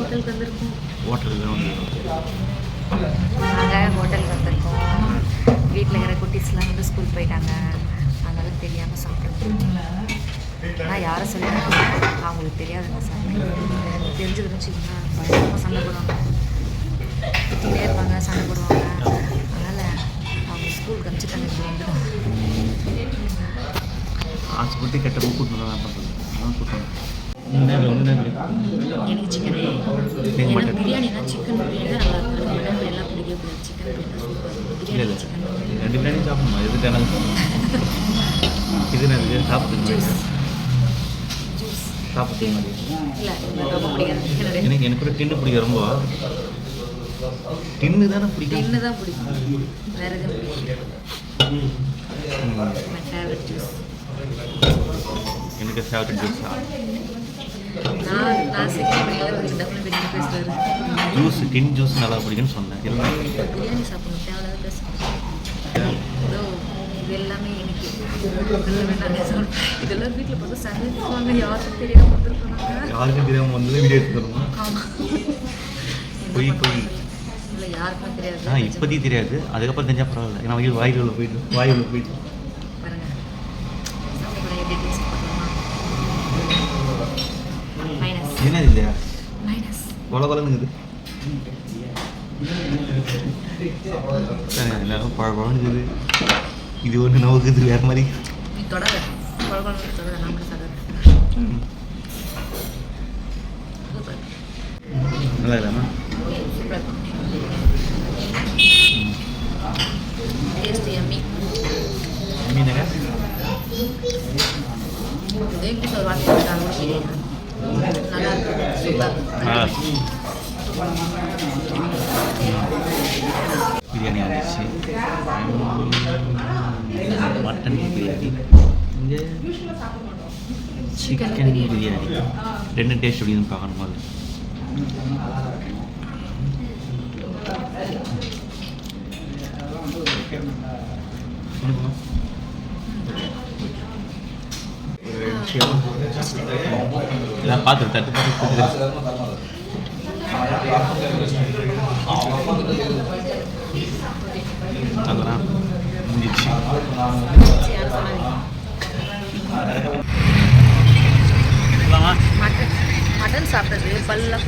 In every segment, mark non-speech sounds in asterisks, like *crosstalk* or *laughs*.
ஹோட்டலுக்கு வந்திருக்கோம். ஹோட்டலில் வந்து நாங்கள் ஹோட்டலுக்கு வந்திருக்கோம். வீட்டில் இருக்கிற குட்டீஸ்லாம் வந்து ஸ்கூல் போயிட்டாங்க. அதனால தெரியாமல் சாப்பிட்றோம் ஆனால் யாரை சொல்லுவாங்க அவங்களுக்கு தெரியாதுங்க சாப்பிட்டு தெரிஞ்சதுன்னு வச்சுக்கோங்க. பயங்கரமாக சண்டை போடுவாங்க. திட்டிகிட்டே இருப்பாங்க சண்டை போடுவாங்க. அதனால் அவங்க ஸ்கூலுக்கு அனுப்பிச்சிட்டாங்க இப்போ வந்துடும் ஆசைப்பட்டு கெட்ட பூ கூட்டு தான் பண்ணுறது அதான் கூட்டணும் எனக்கு சிக்கன் எனக்கு மட்டன். பிரியாணினா சிக்கன் பிரியாணி தான் நல்லா இருக்கும். மட்டன் பிரியாணிலாம் பிடிக்கவே பிடிக்காது. சிக்கன் பிரியாணி இல்லை பிரியாணி இல்லை ரெண்டு பிரியாணி சாப்பிடணும்? எது தானே இது நான் சாப்பிட்டு ஜூஸ் ஜூஸ் சாப்பிட்டு இல்லை எனக்கு எனக்கு கூட டின்னு பிடிக்கும் ரொம்ப. டின்னு தானே பிடிக்கும். டின்னு தான் பிடிக்கும். வேற எதுவும் பிடிக்கும் எனக்கு ஃபேவரட் ஜூஸ் நான் நான் second biryani double biryani juice tin juice நல்லா பிடிக்கும்னு சொன்னேன். பிரியாணி சாப்பிடணும் தேவையில்லாத இது எல்லாமே எனக்கு. இதெல்லாம் வீட்டில் பார்த்து சண்டை யாருக்கும் தெரியாமல் வந்திருக்கோம் யாருக்கும் தெரியாமல் வந்தது வீடியோ எடுத்துருவோம் ஆமாம் பொய் பொய். இல்லை யாருக்குமே தெரியாது. ஆ இப்போதைக்கு தெரியாது. அதுக்கப்புறம் தெரிஞ்சால் பரவாயில்ல. ஏன்னா வயிறு வாயில் உள்ள போயிட்டு வாய் உள்ள போயிட்டு. பாருங்க. சாப்பிட எப்படி டேஸ்ட் பண்ணலாமா மைனஸ் என்ன இல்லையா மைனஸ் கொல கொலனுங்குது எல்லாரும் பழ பழனுக்குது இது ஒன்று நோக்குது வேறு மாதிரி நீ பிரியாணி ஆகிடுச்சு மட்டன் பிரியாணி. இங்கே சிக்கன் பிரியாணி. ரெண்டு டேஸ்ட் எப்படின்னு பார்க்கணும் முதல்ல. சொல்லுங்க. ஒரு விஷயம். எல்லாம் பார்த்து தட்டு போகலாமா மட்டன் சாப்பிட்டது பல்லாம்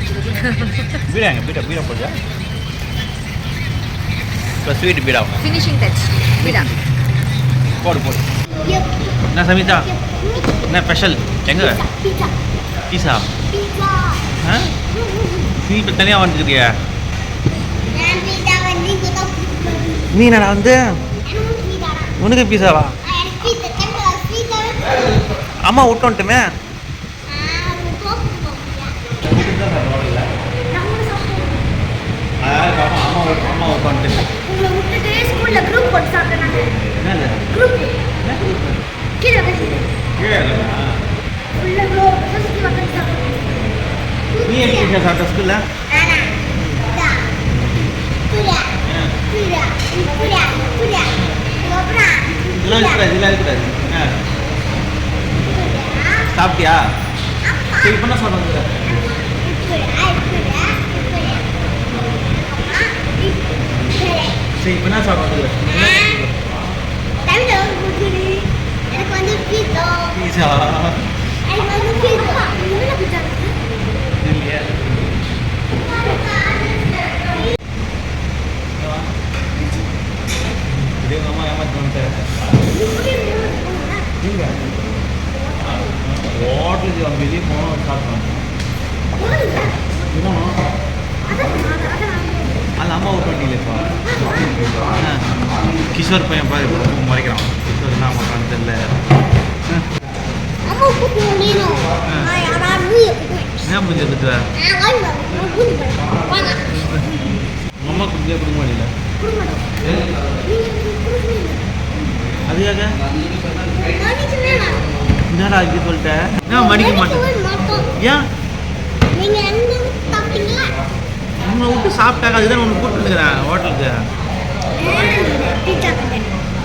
பீடாங்க பீடா பீடா போடுறா இப்போ ஸ்வீட் பீடாவும் ஃபினிஷிங் டச் விடா. போடு போடு. என்ன சமிதா? என்ன ஸ்பெஷல் எங்க? பீஸா ஆ ஸ்வீட் தனியாக வந்துருக்கியா? நீ நான் வந்து? உனக்கு பீஸாவா அம்மா விட்டு வந்துட்டுமே? அம்மா அம்மா உட்காந்துட்டு என்ன நீ எப்படி சாப்பிட்ட ஸ்கூல்ல இதெல்லாம் சாப்பிட்டியா? சரி என்ன சொல்கிறேன் சரி இப்போ என்ன சாப்பிட்றது எனக்கு வந்து பீஸா ஹோட்டலுக்கு வெளியே போனோம் சாப்பிட்டோம் போனோம் அதில் அம்மா விட்டு வண்டியில் இப்போ கிஷோர் பையன் பாரு முறைக்கிறான் கிஷோர் என்ன பண்ணுறான்னு தெரியல ஏன் வாங்க உங்கள் அம்மா குடிச்சே கொடுக்க மாட்டேல அதுக்காக என்னடா இது சொல்லிட்டேன் ஏன் மடிக்க மாட்டேன் ஏன் உங்களை விட்டு சாப்பிட்டாங்க அதுதான் ஒன்று கூப்பிட்டுருக்குறேன் ஹோட்டலுக்கு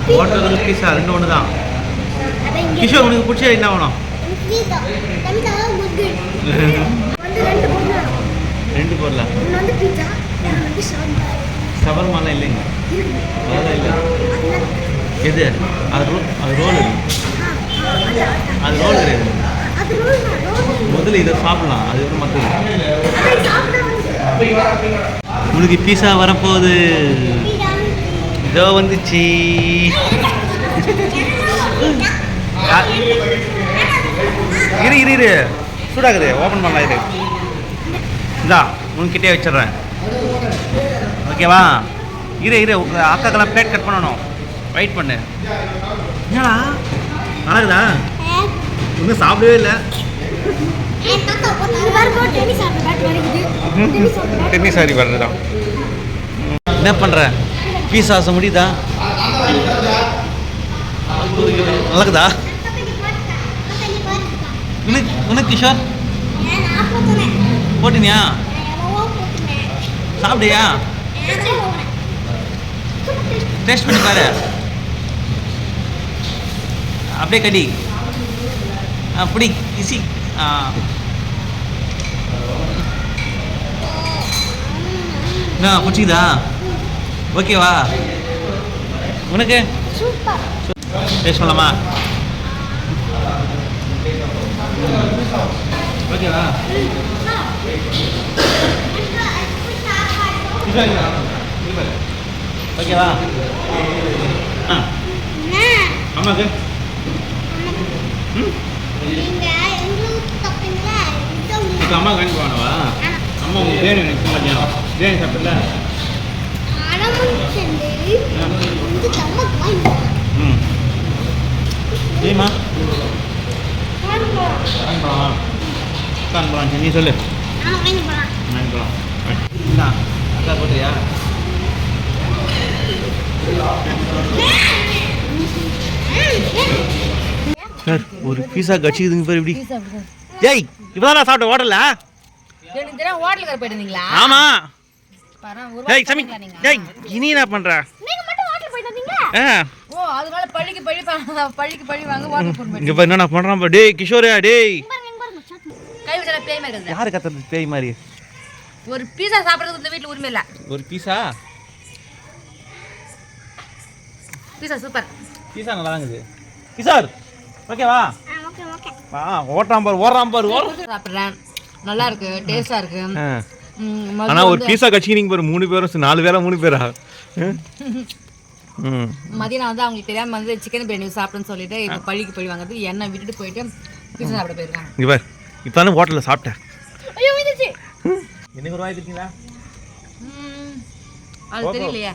ஹோட்டலுக்கு பீஸா ரெண்டு ஒன்று தான் கிஷோர் உனக்கு பிடிச்சா என்ன வேணும்? ரெண்டு போடலாம் சவர்மாலாம் இல்லைங்க. வேலை இல்லை. எது? அது ரோ அது ரோல் அது ரோல் முதல்ல இதை சாப்பிடலாம் அது வந்து. மற்றது உனக்கு பீஸா வரப்போகுது. இதோ வந்துச்சு. *laughs* இரு இரு இரு. சூடாகுது. ஓப்பன் பண்ணலாம் இரு இந்தா உன்கிட்டே வச்சிடுறேன். ஓகேவா இரு இரு. உங்க அக்காக்கெல்லாம் பிளேட் கட் பண்ணணும். வெயிட் பண்ணு. என்னடா? அழகுதா இன்னும் சாப்பிடவே இல்லை. டென்னிஸ் ஆடி வர்றதுதான். என்ன பண்ணுற பீஸ் ஆசை முடியுதா? நல்லாக்குதா உனக்கு உனக்கு கிஷோர்? போட்டினியா? சாப்பிடியா டேஸ்ட் பண்ணி பாரு. அப்படியே கடி. அப்படி இசி. என்ன பிடிச்சிக்குதா? ஓகேவா? உனக்கு? டேஸ்ட் பண்ணலாமா? ஓகேவா ஓகேவா ஆ அம்மாக்கு அம்மா கணிப்பு வானவா அம்மா உங்களுக்கு பிரியாணி எனக்கு மதியானம் பிரியாணி சாப்பிடல அடமன் சென்று வந்து தம்ம வாங்கி ம் ஏமா வாங்கி போலாம் வாங்கி போகலாம் உட்காந்து போகலாம் நீ சொல்லு. ஆமா வாங்கி போலாம். வாங்கி போகலாம் என்ன அக்கா போட்டுறியா? சார் ஒரு பீஸா கட்சிக்குதுங்க பேர் இப்படி. ஏய் இப்போதான் நான் சாப்பிட்டேன் ஹோட்டல்ல? எனக்கு தெரியும் ஹோட்டலுக்கு போயிட்டு இருந்தீங்களா ஆமா. ஏய் சமி? ஏய் இனி என்ன பண்ற? நீங்க மட்டும் ஹோட்டல் போயிட்டு வந்தீங்க ஆ. ஓ அதனால பள்ளிக்கு பழி பா- பள்ளிக்கு பழி வாங்க ஹோட்டல் போன் இங்க பாரு என்ன பண்றான் பாரு. டேய் கிஷோரே டேய் பாருங்க இங்க பாருங்க சாப்பிட்டு பேய் இருக்குது யாரு கத்துறது பேய் மாதிரி? ஒரு பீஸா சாப்பிட்றதுக்கு இந்த வீட்டில் உரிமை இல்லை. ஒரு பீஸா பீஸா சூப்பர் பீஸா நல்லா இருக்குது. கிஷோர் ஓகேவா ஆ ஓட்டான் பாரு ஓடுறான் பாரு சாப்பிட்றேன். நல்லா இருக்கு டேஸ்டா இருக்கு. ஆனா ஒரு பீஸா கட்சி நீங்க பாரு மூணு பேரும் நாலு பேரா மூணு பேரா? ம். மதியம் வந்து அவங்களுக்கு தெரியாம வந்து சிக்கன் பிரியாணி சாப்பிடுன்னு சொல்லிட்டு இப்போ பள்ளிக்கு பழி வாங்குறது எண்ணெய் விட்டுட்டு போயிட்டு பீஸா சாப்பிட போயிருக்காங்க. இங்க பாரு இப்பதானே ஹோட்டலில் சாப்பிட்டேன் என்னைக்கு ஒரு வாய் இருக்கீங்களா அது தெரியலையே.